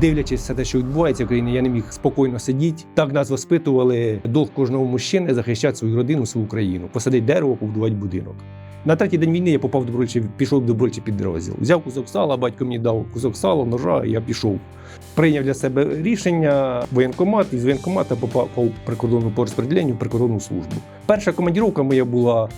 дивлячись все те, що відбувається в Україні, я не міг спокійно сидіти. Так нас воспитували долг кожного мужчини захищати свою родину, свою країну, посадити дерево, побудувати будинок. На третій день війни я попав в добровольчий, пішов в добровольчий підрозділ. Взяв кусок сала, батько мені дав кусок сала, ножа, і я пішов. Прийняв для себе рішення воєнкомат, і з воєнкомата попав по прикордонному по розподіленню в прикордонну службу. Перша командіровка моя була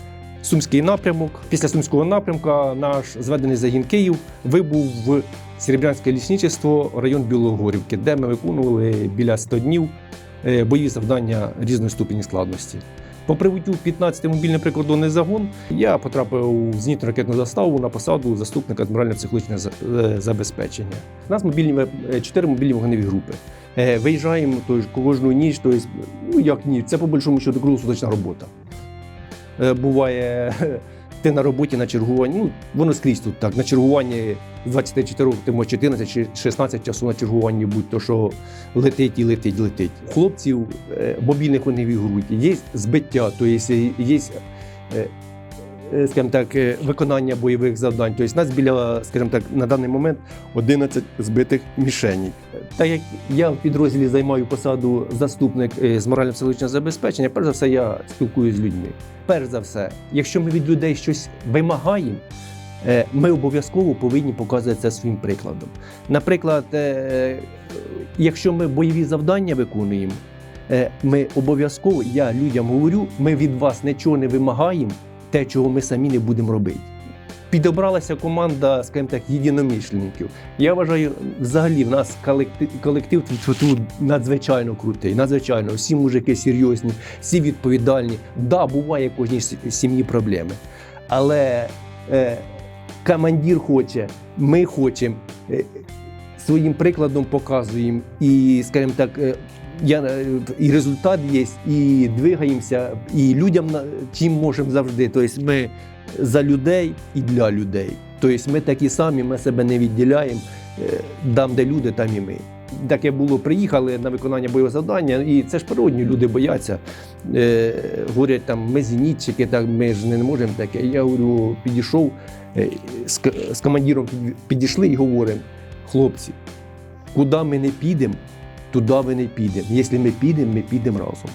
Сумський напрямок. Після Сумського напрямка наш зведений загін Київ вибув в Серебрянське лісничество, район Білогорівки, де ми виконували біля 100 днів е, бойові завдання різної ступені складності. По прибуттю 15-й мобільний прикордонний загон я потрапив у зенітно ракетну заставу на посаду заступника адмірально-психологічного е, забезпечення. У нас мобільні е, чотири мобільні вогневі групи. Виїжджаємо тож, кожну ніч, тобто, ну як ніч, це по большому счету круглосуточна робота. Е, Буває, ти на роботі на чергуванні, ну воно скрізь тут так. На чергуванні з 24 ти може 14 чи 16 часу на чергуванні будь то, що летить і летить, летить. Хлопців е, мобільних вони вігрують. є збиття, то є, є е, е, скажімо так, е, виконання бойових завдань. Тобто нас біля, скажімо так, на даний момент 11 збитих мішеней. Так як я в підрозділі займаю посаду заступник е, з морально-психологічного забезпечення, перш за все, я спілкуюся з людьми. Перш за все, якщо ми від людей щось вимагаємо, е, ми обов'язково повинні показувати це своїм прикладом. Наприклад, е, якщо ми бойові завдання виконуємо, е, ми обов'язково, я людям говорю, ми від вас нічого не вимагаємо, те, чого ми самі не будемо робити. Підобралася команда, скажімо так, єдиномишленників. Я вважаю, взагалі в нас колектив, колектив тут, надзвичайно крутий, надзвичайно. Всі мужики серйозні, всі відповідальні. Да, буває кожній сім'ї проблеми. Але е, командир хоче, ми хочемо, е, своїм прикладом показуємо і, скажімо так, е, я, е, і результат є, і двигаємося, і людям чим можемо завжди. Тобто ми за людей і для людей. Тобто ми такі самі, ми себе не відділяємо. Е, Там, де люди, там і ми. Таке було, приїхали на виконання бойового завдання, і це ж природні, люди бояться. Е, говорять, там, ми зенітчики, так, ми ж не можемо таке. Я говорю, підійшов е, з, з командиром підійшли і говоримо, хлопці, куди ми не підемо, туди ви не підемо. Якщо ми підемо, ми підемо разом.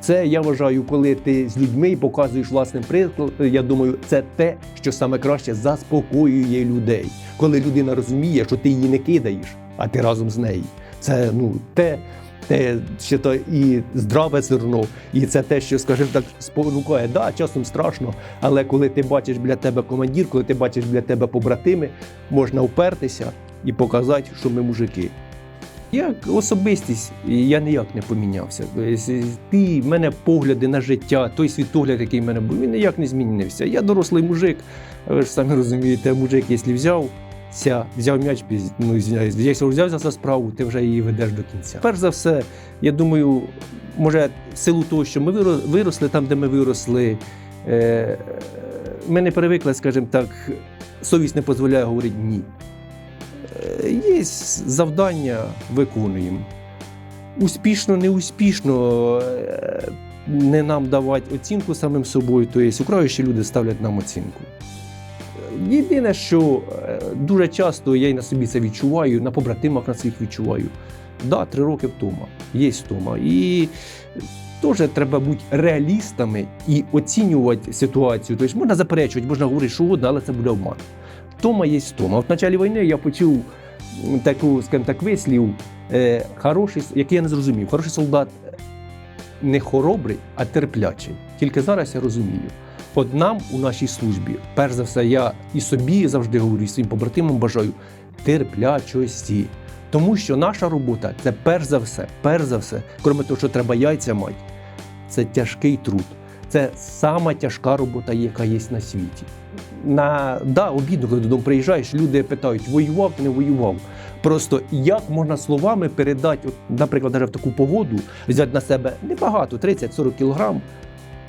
Це я вважаю, коли ти з людьми показуєш власним прикладом, я думаю, це те, що саме краще заспокоює людей. Коли людина розуміє, що ти її не кидаєш, а ти разом з нею. Це ну те, те що то і здраве зерно, і це те, що, скажімо так, спонукає. Да, часом страшно, але коли ти бачиш біля тебе командир, коли ти бачиш біля тебе побратими, можна впертися і показати, що ми мужики. Як особистість я ніяк не помінявся. Ті в мене погляди на життя, той світогляд, який в мене був, він ніяк не змінився. Я дорослий мужик, ви ж самі розумієте, мужик, якщо взяв, взяв м'яч, ну, якщо взявся за справу, ти вже її ведеш до кінця. Перш за все, я думаю, може, в силу того, що ми виросли там, де ми виросли, е, ми не привикли, скажімо так, совість не дозволяє говорити ні. Є завдання, виконуємо. Успішно, не успішно, е, не нам давати оцінку самим собою, тобто українські люди ставлять нам оцінку. Єдине, що е, дуже часто я й на собі це відчуваю, на побратимах на своїх відчуваю. Да, три роки втома, є втома. І теж треба бути реалістами і оцінювати ситуацію. Тобто можна заперечувати, можна говорити, що угодно, але це буде обман. Втома є втома. От в початку війни я почув таку, скажімо так, вислів, е, хороший, який я не зрозумів. Хороший солдат е, не хоробрий, а терплячий. Тільки зараз я розумію. От нам у нашій службі, перш за все, я і собі завжди говорю, і своїм побратимам бажаю терплячості. Тому що наша робота це перш за все, перш за все, крім того, що треба яйця мати, це тяжкий труд. Це сама тяжка робота, яка є на світі. На да, обідно, коли додому приїжджаєш, люди питають, воював ти не воював. Просто як можна словами передати, от, наприклад, навіть в таку погоду, взяти на себе небагато, 30-40 кілограм,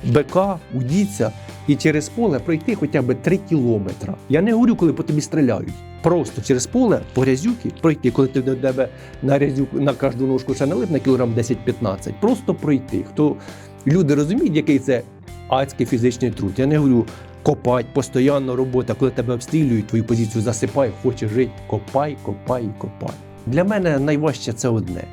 бика, удіться і через поле пройти хоча б 3 кілометри. Я не говорю, коли по тобі стріляють. Просто через поле по грязюки пройти, коли ти до тебе на на кожну ножку ще налип на кілограм 10-15. Просто пройти. Хто люди розуміють, який це адський фізичний труд. Я не говорю копати, постійно робота, коли тебе обстрілюють, твою позицію засипай, хочеш жити, копай, копай, копай. Для мене найважче це одне.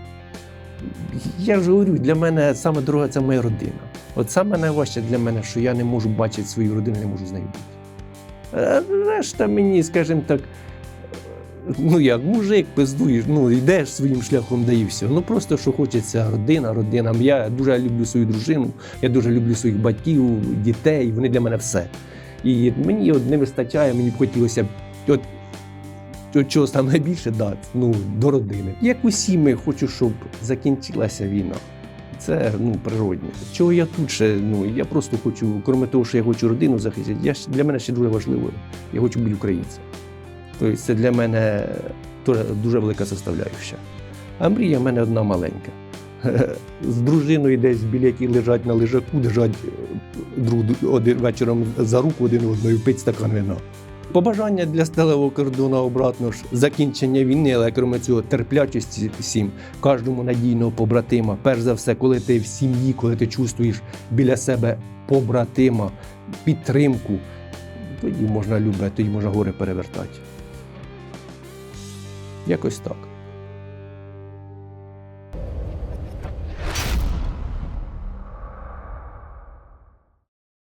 Я ж говорю, для мене саме дорога це моя родина. От саме найважче для мене, що я не можу бачити свою родину, не можу з нею бути. Е, Решта мені, скажімо так, ну як мужик, пиздуєш, ну йдеш своїм шляхом, да. Ну просто що хочеться родина, родина. Я дуже люблю свою дружину, я дуже люблю своїх батьків, дітей. Вони для мене все. І мені от не вистачає, мені б хотілося б от, от чого саме найбільше дати, ну, до родини. Як усі ми хочу, щоб закінчилася війна. Це ну, природне. Чого я тут ще? Ну, я просто хочу, крім того, що я хочу родину захистити, я, для мене ще дуже важливо. Я хочу бути українцем. Тобто це для мене дуже велика составляюща. А мрія в мене одна маленька. З дружиною десь біля які лежать на лежаку, держать е, друг один вечором за руку один одною, пить стакан вина. Побажання для сталевого кордону обратно ж закінчення війни, але крім цього, терплячості всім, кожному надійного побратима. Перш за все, коли ти в сім'ї, коли ти чувствуєш біля себе побратима, підтримку, тоді можна любити, тоді можна гори перевертати. Якось так.